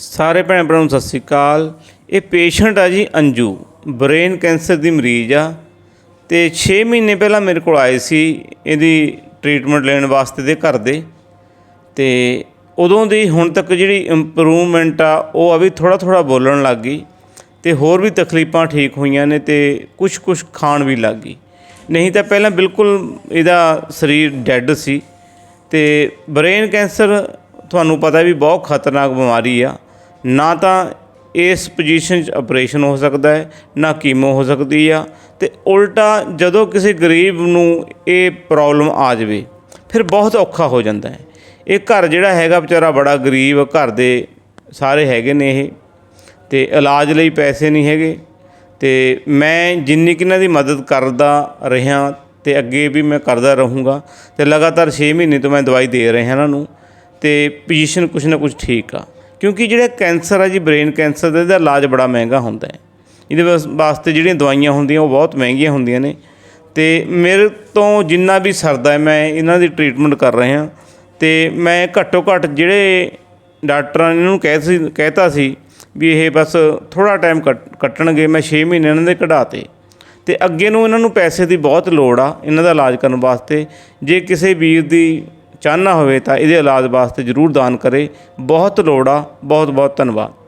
ਸਾਰੇ ਭੈਣ ਭਰਾਵਾਂ ਨੂੰ ਸਤਿ ਸ੍ਰੀ ਅਕਾਲ। ਇਹ ਪੇਸ਼ੈਂਟ ਆ ਜੀ ਅੰਜੂ, ਬ੍ਰੇਨ ਕੈਂਸਰ ਦੀ ਮਰੀਜ਼ ਆ ਤੇ 6 ਮਹੀਨੇ ਪਹਿਲਾਂ ਮੇਰੇ ਕੋਲ ਆਏ ਸੀ ਇਹਦੀ ਟ੍ਰੀਟਮੈਂਟ ਲੈਣ ਵਾਸਤੇ ਦੇ ਘਰ ਦੇ। ਤੇ ਉਦੋਂ ਦੀ ਹੁਣ ਤੱਕ ਜਿਹੜੀ ਇੰਪਰੂਵਮੈਂਟ ਆ, ਉਹ ਆ ਵੀ ਥੋੜਾ ਥੋੜਾ ਬੋਲਣ ਲੱਗ ਗਈ ਤੇ ਹੋਰ ਵੀ ਤਕਲੀਫਾਂ ਠੀਕ ਹੋਈਆਂ ਨੇ ਤੇ ਕੁਝ ਕੁਝ ਖਾਣ ਵੀ ਲੱਗ ਗਈ। ਨਹੀਂ ਤਾਂ ਪਹਿਲਾਂ ਬਿਲਕੁਲ ਇਹਦਾ ਸਰੀਰ ਡੈੱਡ ਸੀ ਤੇ ਬ੍ਰੇਨ ਕੈਂਸਰ ਤੁਹਾਨੂੰ ਪਤਾ ਵੀ ਬਹੁਤ ਖਤਰਨਾਕ ਬਿਮਾਰੀ ਆ। ਨਾ ਤਾਂ ਇਸ ਪੋਜੀਸ਼ਨ 'ਚ ਆਪਰੇਸ਼ਨ ਹੋ ਸਕਦਾ ਹੈ, ਨਾ ਕੀਮੋ ਹੋ ਸਕਦੀ ਆ ਅਤੇ ਉਲਟਾ ਜਦੋਂ ਕਿਸੇ ਗਰੀਬ ਨੂੰ ਇਹ ਪ੍ਰੋਬਲਮ ਆ ਜਾਵੇ, ਫਿਰ ਬਹੁਤ ਔਖਾ ਹੋ ਜਾਂਦਾ ਹੈ। ਇਹ ਘਰ ਜਿਹੜਾ ਹੈਗਾ ਵਿਚਾਰਾ ਬੜਾ ਗਰੀਬ, ਘਰ ਦੇ ਸਾਰੇ ਹੈਗੇ ਨੇ ਇਹ ਅਤੇ ਇਲਾਜ ਲਈ ਪੈਸੇ ਨਹੀਂ ਹੈਗੇ ਅਤੇ ਮੈਂ ਜਿੰਨੀ ਕਿ ਇਹਨਾਂ ਦੀ ਮਦਦ ਕਰਦਾ ਰਿਹਾ ਅਤੇ ਅੱਗੇ ਵੀ ਮੈਂ ਕਰਦਾ ਰਹੂੰਗਾ ਅਤੇ ਲਗਾਤਾਰ ਛੇ ਮਹੀਨੇ ਤੋਂ ਮੈਂ ਦਵਾਈ ਦੇ ਰਿਹਾ ਇਹਨਾਂ ਨੂੰ ਅਤੇ ਪੋਜੀਸ਼ਨ ਕੁਛ ਨਾ ਕੁਛ ਠੀਕ ਆ। ਕਿਉਂਕਿ ਜਿਹੜਾ ਕੈਂਸਰ ਆ ਜੀ, ਬ੍ਰੇਨ ਕੈਂਸਰ ਦਾ, ਇਹਦਾ ਇਲਾਜ ਬੜਾ ਮਹਿੰਗਾ ਹੁੰਦਾ ਹੈ। ਇਹਦੇ ਵਾਸ- ਵਾਸਤੇ ਜਿਹੜੀਆਂ ਦਵਾਈਆਂ ਹੁੰਦੀਆਂ, ਉਹ ਬਹੁਤ ਮਹਿੰਗੀਆਂ ਹੁੰਦੀਆਂ ਨੇ। ਤੇ ਮੇਰੇ ਤੋਂ ਜਿੰਨਾ ਵੀ ਸਰਦਾ ਹੈ, ਮੈਂ ਇਹਨਾਂ ਦੀ ਟ੍ਰੀਟਮੈਂਟ ਕਰ ਰਿਹਾ ਤੇ ਮੈਂ ਘੱਟੋ ਘੱਟ ਜਿਹੜੇ ਡਾਕਟਰਾਂ ਨੇ ਇਹਨੂੰ ਕਹਿ ਸੀ, ਕਹਿਤਾ ਸੀ ਵੀ ਇਹ ਬਸ ਥੋੜਾ ਟਾਈਮ ਕੱਟਣਗੇ, ਮੈਂ 6 ਮਹੀਨੇ ਇਹਨਾਂ ਦੇ ਕਢਾਤੇ ਤੇ ਅੱਗੇ ਨੂੰ ਇਹਨਾਂ ਨੂੰ ਪੈਸੇ ਦੀ ਬਹੁਤ ਲੋੜ ਆ, ਇਹਨਾਂ ਦਾ ਇਲਾਜ ਕਰਨ ਵਾਸਤੇ। ਜੇ ਕਿਸੇ ਵੀਰ ਦੀ ਚਾਹਨਾ ਹੋਵੇ ਤਾਂ ਇਹਦੇ ਇਲਾਜ ਵਾਸਤੇ ਜ਼ਰੂਰ ਦਾਨ ਕਰੇ। ਬਹੁਤ ਲੋੜ ਆ ਬਹੁਤ ਬਹੁਤ ਧੰਨਵਾਦ।